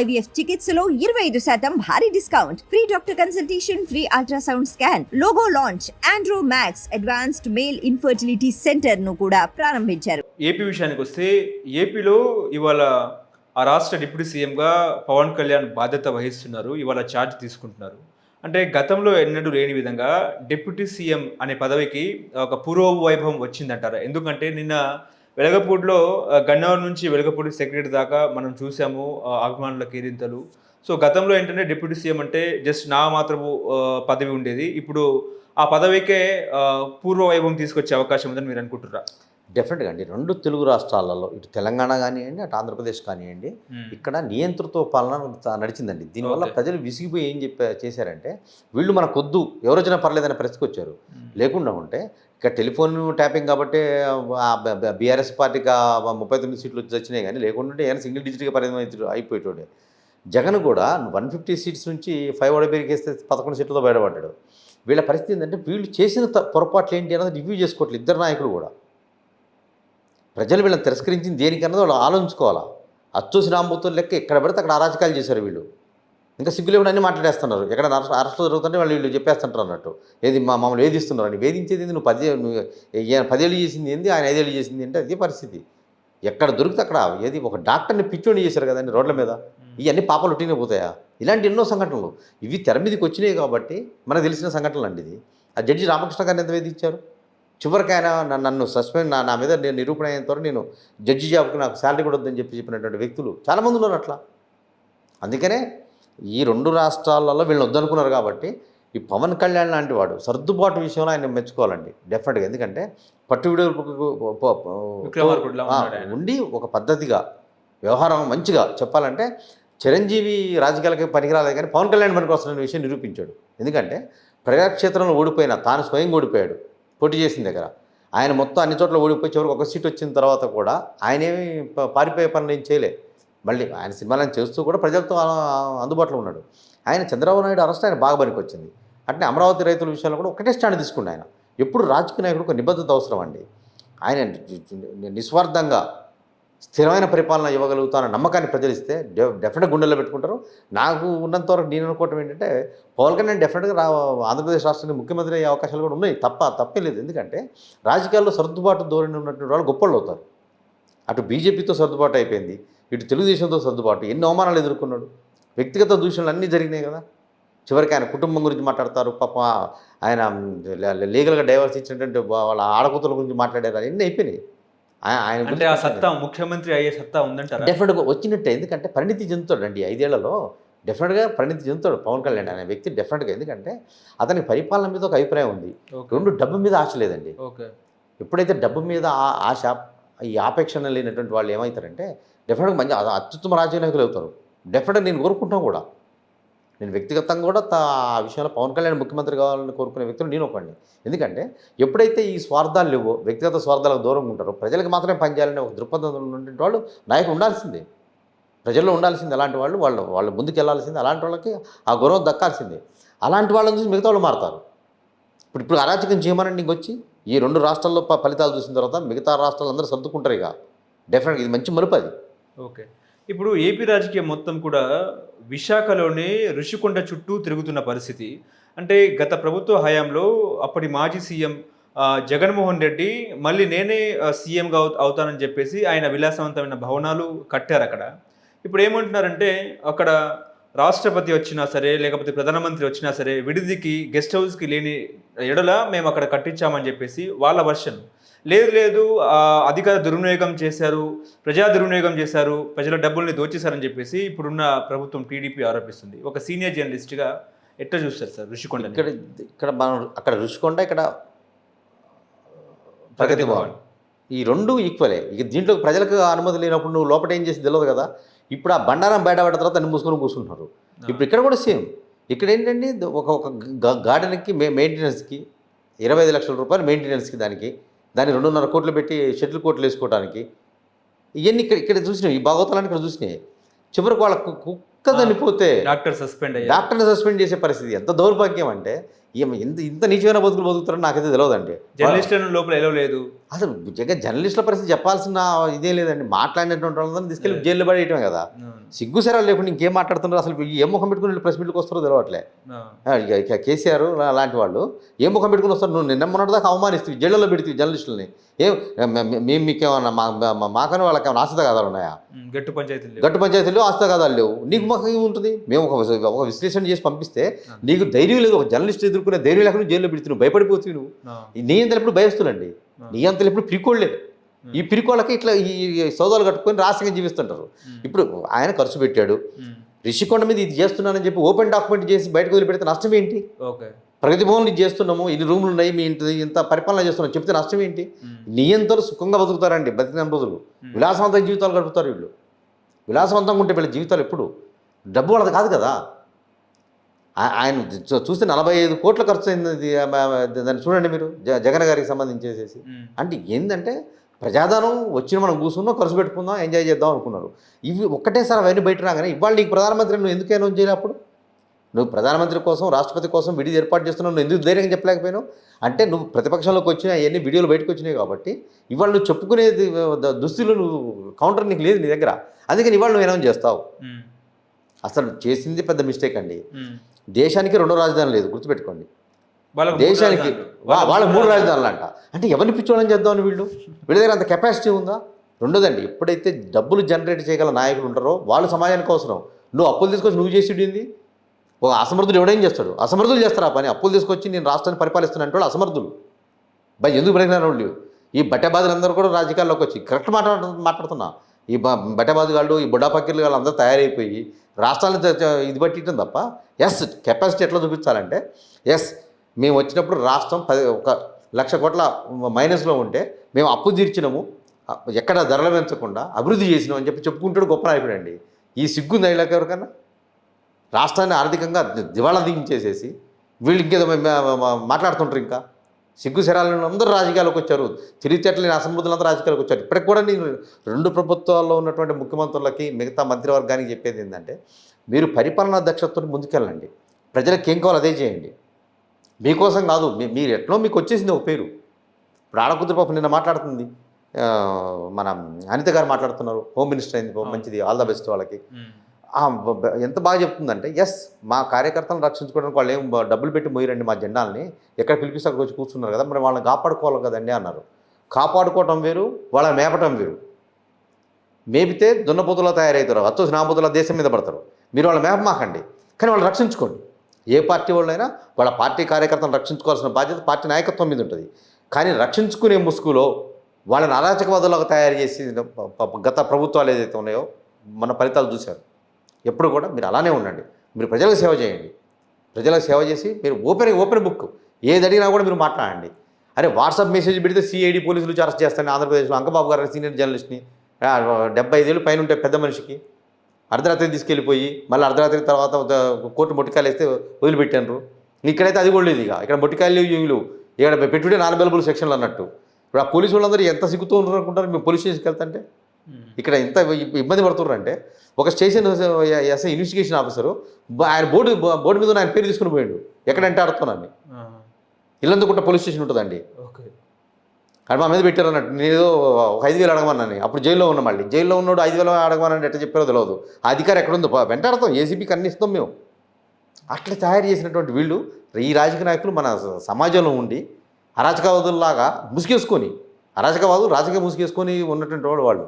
IVF చికిత్సలో ఇరవై ఐదు శాతం భారీ discount. Free doctor consultation free ultrasound scan logo launch Andro Max advanced male infertility సెంటర్ను కూడా ప్రారంభించారు. ఏపీ విషయానికి వస్తే ఏపీలో ఇవాళ ఆ రాష్ట్ర డిప్యూటీ సీఎంగా పవన్ కళ్యాణ్ బాధ్యత వహిస్తున్నారు ఇవాళ ఛార్జ్ తీసుకుంటున్నారు. అంటే గతంలో ఎన్నడూ లేని విధంగా డిప్యూటీ సీఎం అనే పదవికి ఒక పూర్వ వైభవం వచ్చిందంటారు? ఎందుకంటే నిన్న వెలగపూడిలో గన్నవరం నుంచి వెలగపూడి సెక్రటరీ దాకా మనం చూసాము అభిమానుల కేరింతలు సో గతంలో ఏంటంటే డిప్యూటీ సీఎం అంటే జస్ట్ నా మాత్రము పదవి ఉండేది. ఇప్పుడు ఆ పదవికే పూర్వ వైభవం తీసుకొచ్చే అవకాశం ఉందని మీరు అనుకుంటున్నారా డెఫినెట్గా అండి. రెండు తెలుగు రాష్ట్రాలలో ఇటు తెలంగాణ కానివ్వండి అటు ఆంధ్రప్రదేశ్ కానివ్వండి ఇక్కడ నియంతృత్వ పాలన నడిచిందండి. దీనివల్ల. ప్రజలు విసిగిపోయి ఏం చెప్పా చేశారంటే వీళ్ళు మనకు వద్దు ఎవరు వచ్చినా పర్లేదనే పరిస్థితికి వచ్చారు లేకుండా ఉంటే ఇక టెలిఫోన్ ట్యాపింగ్ కాబట్టి బీఆర్ఎస్ పార్టీకి ముప్పై తొమ్మిది సీట్లు వచ్చి వచ్చినాయి కానీ లేకుండా ఉంటే ఏమైనా సింగిల్ డిజిట్గా పరిమితం అయిపోయేటోడే. జగన్ కూడా వన్ ఫిఫ్టీ సీట్స్ నుంచి ఫైవ్ ఓడ పెరిగేస్తే పదకొండు సీట్లతో బయటపడ్డాడు. వీళ్ళ పరిస్థితి ఏంటంటే వీళ్ళు చేసిన పొరపాట్లు ఏంటి అన్నది రివ్యూ చేసుకోవట్లేదు ఇద్దరు నాయకులు కూడా. ప్రజలు వీళ్ళని తిరస్కరించింది దేనికన్నది వాళ్ళు ఆలోచించుకోవాలా. అచ్చూసి రాంబోతులు లెక్క ఎక్కడ పడితే అక్కడ అరాచకాలు చేశారు వీళ్ళు. ఇంకా సిగ్గులు అన్ని మాట్లాడేస్తున్నారు. ఎక్కడ అరెస్ట్ అరెస్ట్ జరుగుతుంటే వాళ్ళు వీళ్ళు చెప్పేస్తుంటారు అన్నట్టు. ఏది మా మమ్మల్ని వేధిస్తున్నారు అని వేధించేది ఏంది? నువ్వు పది నువ్వు పదేళ్ళు చేసింది ఏంది? ఆయన ఐదేళ్ళు చేసింది ఏంటి? అదే పరిస్థితి. ఎక్కడ దొరికితే అక్కడ ఏది ఒక డాక్టర్ని పిచ్చోని చేశారు కదండి రోడ్ల మీద. ఇవన్నీ పాపలు ఉట్టినే పోతాయా? ఇలాంటి ఎన్నో సంఘటనలు. ఇవి తెర మీదకి వచ్చినాయి కాబట్టి మనకు తెలిసిన సంఘటనలు అండి ఇది. ఆ జడ్జి రామకృష్ణ గారిని ఎంత వేధించారు? చివరికి ఆయన నన్ను- సస్పెండ్ నా నా మీద నేను నిరూపణ అయినంత వరకు నేను జడ్జి జాబ్కి నాకు శాలరీ కూడా వద్దని చెప్పి చెప్పినటువంటి వ్యక్తులు చాలామంది ఉన్నారు అట్లా. అందుకనే ఈ రెండు రాష్ట్రాలలో వీళ్ళని వద్దనుకున్నారు కాబట్టి ఈ పవన్ కళ్యాణ్ లాంటి వాడు సర్దుబాటు విషయంలో ఆయన మెచ్చుకోవాలండి డెఫినెట్గా ఎందుకంటే పట్టు విక్రమార్కుడిలా ఆ, ఉన్నాడు ఆయన. ఉండి ఒక పద్ధతిగా వ్యవహారం మంచిగా చెప్పాలంటే చిరంజీవి రాజకీయాలకి పనికిరాలేదు కానీ పవన్ కళ్యాణ్ పనికి వస్తున్న విషయం నిరూపించాడు. ఎందుకంటే ప్రజాక్షేత్రంలో ఓడిపోయిన తాను స్వయం ఓడిపోయాడు పోటీ చేసిన దగ్గర. ఆయన మొత్తం అన్ని చోట్ల ఓడిపోయి చివరికి ఒక సీట్ వచ్చిన తర్వాత కూడా ఆయనేమి పారిపోయే పనులు ఏం చేయలే. మళ్ళీ ఆయన సినిమాలను చేస్తూ కూడా ప్రజలతో ఆ- అందుబాటులో ఉన్నాడు. ఆయన చంద్రబాబు నాయుడు అరెస్ట్ ఆయన బాగా పనికొచ్చింది. అంటే అమరావతి రైతుల విషయంలో కూడా ఒకటే స్టాండ్ తీసుకుండు ఆయన. ఎప్పుడు రాజకీయ నాయకుడు ఒక నిబద్ధత అవసరం అండి. ఆయన నిస్వార్థంగా స్థిరమైన పరిపాలన ఇవ్వగలుగుతాన నమ్మకాన్ని ప్రజలు ఇస్తే డె డెఫినెట్ గుండెల్లో పెట్టుకుంటారు. నాకు ఉన్నంత వరకు నేను అనుకోవటం ఏంటంటే పవన్ కళ్యాణ్ డెఫినెట్గా రా ఆంధ్రప్రదేశ్ రాష్ట్రానికి ముఖ్యమంత్రి అయ్యే అవకాశాలు కూడా ఉన్నాయి. తప్ప తప్పే లేదు. ఎందుకంటే రాజకీయాల్లో సర్దుబాటు ధోరణి ఉన్నటువంటి వాళ్ళు గొప్పళ్ళు అవుతారు. అటు బీజేపీతో సర్దుబాటు అయిపోయింది. ఇటు తెలుగుదేశంతో సర్దుబాటు. ఎన్ని అవమానాలు ఎదుర్కొన్నాడు? వ్యక్తిగత దూషణలు అన్నీ జరిగినాయి కదా. చివరికి ఆయన కుటుంబం గురించి మాట్లాడతారు. పాప ఆయన లీగల్గా డైవర్స్ ఇచ్చినటువంటి వాళ్ళ ఆడకూతుల గురించి మాట్లాడారు. ఎన్ని అయిపోయినాయి. ఆయన అంటే ఆ సత్తా ముఖ్యమంత్రి అయ్యే సత్తా ఉందంటారా? డెఫినెట్గా వచ్చినట్టే. ఎందుకంటే పరిణితి చెందుతాడు అండి ఐదేళ్ళలో. డెఫినెట్గా పరిణితి చెందుతాడు పవన్ కళ్యాణ్ అనే వ్యక్తి డెఫినెట్గా. ఎందుకంటే అతనికి పరిపాలన మీద ఒక అభిప్రాయం ఉంది. రెండు డబ్బు మీద ఆశ లేదండి. ఓకే. ఎప్పుడైతే డబ్బు మీద ఆ- ఆశ ఈ ఆపేక్షణ లేనటువంటి వాళ్ళు ఏమవుతారంటే డెఫినెట్గా మంచి అత్యుత్తమ రాజకీయ నాయకులు అవుతారు. డెఫినెట్గా నేను కోరుకుంటాను కూడా. నేను వ్యక్తిగతంగా కూడా ఆ విషయంలో పవన్ కళ్యాణ్ ముఖ్యమంత్రి కావాలని కోరుకునే వ్యక్తులు నేను ఒకడిని. ఎందుకంటే ఎప్పుడైతే ఈ స్వార్థాలు లేవో వ్యక్తిగత స్వార్థాలకు దూరంగా ఉంటారో ప్రజలకు మాత్రమే పనిచేయాలనే ఒక దృక్పథం ఉండే వాళ్ళు నాయకులు ఉండాల్సిందే. ప్రజల్లో ఉండాల్సింది అలాంటి వాళ్ళు వాళ్ళు వాళ్ళు ముందుకు వెళ్ళాల్సింది అలాంటి వాళ్ళకి ఆ గౌరవం దక్కాల్సిందే. అలాంటి వాళ్ళని చూసి మిగతా వాళ్ళు మారుతారు. ఇప్పుడు ఇప్పుడు అరాచకం చేయమని నీకు వచ్చి ఈ రెండు రాష్ట్రాల్లో ఫలితాలు చూసిన తర్వాత మిగతా రాష్ట్రాలు అందరూ సర్దుకుంటారు ఇక. డెఫినెట్గా ఇది మంచి మలుపు అది. ఓకే. ఇప్పుడు ఏపీ రాజకీయం మొత్తం కూడా విశాఖలోనే ఋషికొండ చుట్టూ తిరుగుతున్న పరిస్థితి. అంటే గత ప్రభుత్వ హయాంలో అప్పటి మాజీ సీఎం జగన్మోహన్ రెడ్డి మళ్ళీ నేనే సీఎంగా అవు అవుతానని చెప్పేసి ఆయన విలాసవంతమైన భవనాలు కట్టారు అక్కడ. ఇప్పుడు ఏమంటున్నారంటే అక్కడ రాష్ట్రపతి వచ్చినా సరే లేకపోతే ప్రధానమంత్రి వచ్చినా సరే విడిదికి గెస్ట్ హౌస్కి లేని ఎడల మేము అక్కడ కట్టించామని చెప్పేసి వాళ్ళ వర్షన్. లేదు లేదు అధికార దుర్వినియోగం చేశారు ప్రజా దుర్వినియోగం చేశారు ప్రజల డబ్బుల్ని దోచేశారని చెప్పేసి ఇప్పుడున్న ప్రభుత్వం టీడీపీ ఆరోపిస్తుంది. ఒక సీనియర్ జర్నలిస్ట్గా ఎట్లా చూస్తారు సార్ ఋషికొండ ఇక్కడ ఇక్కడ మనం అక్కడ రుషికొండ ఇక్కడ ప్రగతి భవన్. ఈ రెండు ఈక్వలే. ఇక దీంట్లో ప్రజలకు అనుమతి లేనప్పుడు నువ్వు లోపల ఏం చేసి తెలియదు కదా. ఇప్పుడు ఆ బండారం బయటపడిన తర్వాత అన్ని మూసుకొని కూర్చుంటున్నారు. ఇప్పుడు ఇక్కడ కూడా సేమ్. ఇక్కడ ఏంటంటే ఒక ఒక గార్డెన్కి మెయింటెనెన్స్కి ఇరవై ఐదు లక్షల రూపాయలు మెయింటెనెన్స్కి దానికి దాన్ని రెండున్నర కోట్లు పెట్టి షటిల్ కోట్లు వేసుకోవడానికి ఇవన్నీ ఇక్కడ ఇక్కడ చూసినాయి ఈ భాగవతాలను ఇక్కడ చూసినాయి చివరికి వాళ్ళ కుక్క చనిపోతే డాక్టర్ సస్పెండ్ డాక్టర్ని సస్పెండ్ చేసే పరిస్థితి ఎంత దౌర్భాగ్యం అంటే ఏం- ఇంత ఇంత నీచమైన బతుకులు బతుకుతారని నాకైతే తెలియదండి జర్నలిస్టులను లోపల ఎలా లేదు? అసలు జగన్ జర్నలిస్టుల పరిస్థితి చెప్పాల్సిన ఇదే లేదండి. మాట్లాడినటువంటి వాళ్ళందరినీ తీసుకెళ్ళి జైల్లో పడేయటమే కదా. సిగ్గు సరే లేకుండా ఇంకేం మాట్లాడుతున్నారు? అసలు ఏ ముఖం పెట్టుకుని ప్రెస్ మీట్కి వస్తారో తెలియట్లే కేసీఆర్ లా- లాంటి వాళ్ళు ఏ ముఖం పెట్టుకుని వస్తారు? నువ్వు నిన్న మొన్నటి దాకా అవమానిస్తావు జైళ్ళలో పెడితే జర్నలిస్టులని. ఏం మేము మీకేమన్నా మా మాకని వాళ్ళకి ఏమైనా ఆస్తి కథలు ఉన్నాయా? గట్టు పంచాయతీలు గట్టు పంచాయతీలు ఆస్తి కథలు లేవు. నీకు మాకు ఏముంటుంది? మేము ఒక ఒక విశ్లేషణ చేసి పంపిస్తే నీకు ధైర్యం లేదు. ఒక జర్నలిస్ట్ ఎదుర్కొనే ధైర్యం లేకుండా జైల్లో పెడుతు నువ్వు భయపడిపోతుంది నువ్వు. నీ అంతా ఎప్పుడు భయస్తులండి. నీ అంతా ఎప్పుడు పిరికోళ్ళే ఈ పిరికోళ్ళకి ఇట్లా ఈ సౌదాలు కట్టుకొని రాష్ట్రంగా జీవిస్తుంటారు. ఇప్పుడు ఆయన ఖర్చు పెట్టాడు. రిషికొండ మీద ఇది చేస్తున్నానని చెప్పి ఓపెన్ డాక్యుమెంట్ చేసి బయటకు వదిలిపెడితే నష్టం ఏంటి? ఓకే. ప్రగతి భవన్లు ఇది చేస్తున్నాము ఇన్ని రూములు ఉన్నాయి మీ ఇంటి ఇంత పరిపాలన చేస్తున్నాం చెప్తే నష్టం ఏంటి? నియంతలు సుఖంగా బతుకుతారండి బతికిన రోజులు. విలాసవంతమైన జీవితాలు గడుపుతారు వీళ్ళు. విలాసవంతంగా ఉంటే వీళ్ళ జీవితాలు ఎప్పుడు? డబ్బు వాళ్ళది కాదు కదా. ఆయన చూస్తే నలభై ఐదు కోట్ల ఖర్చు అయింది దాన్ని చూడండి మీరు జ- జగన్ గారికి సంబంధించేసేసి. అంటే ఏంటంటే ప్రజాధనం వచ్చిన మనం కూర్చున్నాం ఖర్చు పెట్టుకుందాం ఎంజాయ్ చేద్దాం అనుకున్నారు. ఇవి ఒక్కటేసారి అవన్నీ బయట రాగానే ఇవాళ నీకు ప్రధానమంత్రి నువ్వు ఎందుకు అనౌన్స్ చేయలే అప్పుడు? నువ్వు ప్రధానమంత్రి కోసం రాష్ట్రపతి కోసం విడిది ఏర్పాటు చేస్తున్నావు నువ్వు ఎందుకు ధైర్యంగా చెప్పలేకపోయినావు? అంటే నువ్వు ప్రతిపక్షంలోకి వచ్చినాయి అవన్నీ వీడియోలు బయటకు వచ్చినాయి కాబట్టి ఇవాళ నువ్వు చెప్పుకునేది దుస్తులు నువ్వు కౌంటర్ నీకు లేదు నీ దగ్గర. అందుకని ఇవాళ నువ్వు అనౌన్స్ చేస్తావు. అసలు చేసింది పెద్ద మిస్టేక్ అండి. దేశానికి రెండో రాజధాని లేదు గుర్తుపెట్టుకోండి. దేశానికి వాళ్ళ మూడు రాజధానులు అంట అంటే ఎవరిని పిచ్చోళ్ళని చేద్దామని వీళ్ళు? వీళ్ళ దగ్గర అంత కెపాసిటీ ఉందా? రెండోదండి ఎప్పుడైతే డబ్బులు జనరేట్ చేయగల నాయకులు ఉంటారో వాళ్ళు సమాజానికి అవసరం. నువ్వు అప్పులు తీసుకొచ్చి నువ్వు చేసేది ఒక అసమర్థుడు ఎవడేం చేస్తాడు? అసమర్థులు చేస్తారు? పని అప్పులు తీసుకొచ్చి నేను రాష్ట్రాన్ని పరిపాలిస్తున్నా అంటే వాళ్ళు అసమర్థులు. బై ఎందుకు బ్రతికినారు వాళ్ళు? ఈ బట్టబాదులందరూ కూడా రాజకీయాల్లోకి వచ్చి కరెక్ట్ మాట్లాడు మాట్లాడుతున్నా. ఈ బ బట్టబాదుగాళ్ళు ఈ బుడ్డా పక్కీలు వాళ్ళు అందరూ తయారైపోయి రాష్ట్రాలను ఇది పట్టించడం తప్ప ఎస్ కెపాసిటీ ఎట్లా చూపించాలంటే ఎస్ మేము వచ్చినప్పుడు రాష్ట్రం పది ఒక లక్ష కోట్ల మైనస్లో ఉంటే మేము అప్పు తీర్చినాము ఎక్కడ ధరలు పెంచకుండా అభివృద్ధి చేసినాం అని చెప్పి చెప్పుకుంటాడు గొప్ప నాయకుడు అండి. ఈ సిగ్గుంది వీళ్ళకి ఎవరికన్నా? రాష్ట్రాన్ని ఆర్థికంగా దివాళా దించేసేసి వీళ్ళు ఇంకేదో మాట్లాడుతుంటారు ఇంకా. సిగ్గుశరాలను అందరూ రాజకీయాలకు వచ్చారు. తెలివితేటలేని అసమర్థులందరూ రాజకీయాలకు వచ్చారు. ఇప్పటికి కూడా నేను రెండు ప్రభుత్వాల్లో ఉన్నటువంటి ముఖ్యమంత్రులకి మిగతా మంత్రివర్గానికి చెప్పేది ఏంటంటే మీరు పరిపాలనా దక్షతతో ముందుకెళ్ళండి. ప్రజలకు ఏం కావాలో అదే చేయండి. మీకోసం కాదు మీ- మీరు ఎట్లా మీకు వచ్చేసింది ఒక పేరు. ఇప్పుడు ఆడకూతురు పాపం నిన్న మాట్లాడుతుంది. మన అనిత గారు మాట్లాడుతున్నారు. హోమ్ మినిస్టర్ అయింది మంచిది ఆల్ ద బెస్ట్ వాళ్ళకి. ఎంత బాగా చెప్తుందంటే ఎస్ మా కార్యకర్తలను రక్షించుకోవడానికి వాళ్ళు ఏం డబ్బులు పెట్టి మోయరండి మా జెండాల్ని. ఎక్కడ పిలిపిస్తే అక్కడికి వచ్చి కూర్చున్నారు కదా మరి వాళ్ళని కాపాడుకోవాలి కదండి అన్నారు. కాపాడుకోవటం వేరు వాళ్ళని మేపటం వేరు. మేపితే దున్నపోతులా తయారవుతారు వచ్చేసి నాపోతుల దేశం మీద పడతారు. మీరు వాళ్ళ మేపమాకండి కానీ వాళ్ళు రక్షించుకోండి. ఏ పార్టీ వాళ్ళైనా వాళ్ళ పార్టీ కార్యకర్తలను రక్షించుకోవాల్సిన బాధ్యత పార్టీ నాయకత్వం మీద ఉంటుంది. కానీ రక్షించుకునే ముసుగులో వాళ్ళని అరాచకవాదులుగా తయారు చేసి గత ప్రభుత్వాలు ఏదైతే ఉన్నాయో మన ఫలితాలు చూశారు. ఎప్పుడు కూడా మీరు అలానే ఉండండి. మీరు ప్రజలకు సేవ చేయండి. ప్రజలకు సేవ చేసి మీరు ఓపెన్ ఓపెన్ బుక్. ఏది అడిగినా కూడా మీరు మాట్లాడండి. అరే వాట్సాప్ మెసేజ్ పెడితే సిఐడి పోలీసులు అరెస్ట్ చేస్తాను ఆంధ్రప్రదేశ్లో అంకబాబు గారు సీనియర్ జర్నలిస్ట్ని డెబ్బై ఐదేళ్ళు పైన ఉంటే పెద్ద మనిషికి. అర్ధరాత్రి తీసుకెళ్ళిపోయి మళ్ళీ అర్ధరాత్రి తర్వాత కోర్టు మొట్టికాయలు వేస్తే వదిలిపెట్టారు. ఇక్కడైతే అది కూడా లేదు ఇక. ఇక్కడ మొట్టికాయలు లేవు, ఇక్కడ పెట్టుబడి నాన్ అవైలబుల్ సెక్షన్లు అన్నట్టు. ఇప్పుడు ఆ పోలీసు వాళ్ళందరూ ఎంత సిగ్గుతూ ఉంటారు అనుకుంటారు మేము పోలీస్ స్టేషన్కి వెళ్తుంటే ఇక్కడ ఎంత ఇబ్- ఇబ్బంది పడుతున్నారంటే ఒక స్టేషన్ ఎస్ఐ ఇన్వెస్టిగేషన్ ఆఫీసరు ఆయన బోర్డు బోర్డు మీద ఆయన పేరు తీసుకుని పోయాడు. ఎక్కడంటే ఆడుతున్నాను ఇల్లందుకుంట పోలీస్ స్టేషన్ ఉంటుందండి. ఓకే. అది మా మీద పెట్టారు అన్నట్టు. నేను ఏదో ఒక ఐదు వేలు అడగమన్నాను అప్పుడు జైల్లో ఉన్నా మళ్ళీ. జైల్లో ఉన్నాడు ఐదు వేలు అడగమని ఎట్లా చెప్పారో తెలియదు ఆ అధికారి ఎక్కడ ఉందో పా- వెంటాడతాం ఏసీబీకి అన్ని ఇస్తాం మేము. అట్లా తయారు చేసినటువంటి వీళ్ళు ఈ రాజకీయ నాయకులు మన సమాజంలో ఉండి అరాచకవాదుల్లాగా ముసుగేసుకొని అరాచకవాదులు రాజకీయ ముసుగేసుకొని ఉన్నటువంటి వాళ్ళు వాళ్ళు.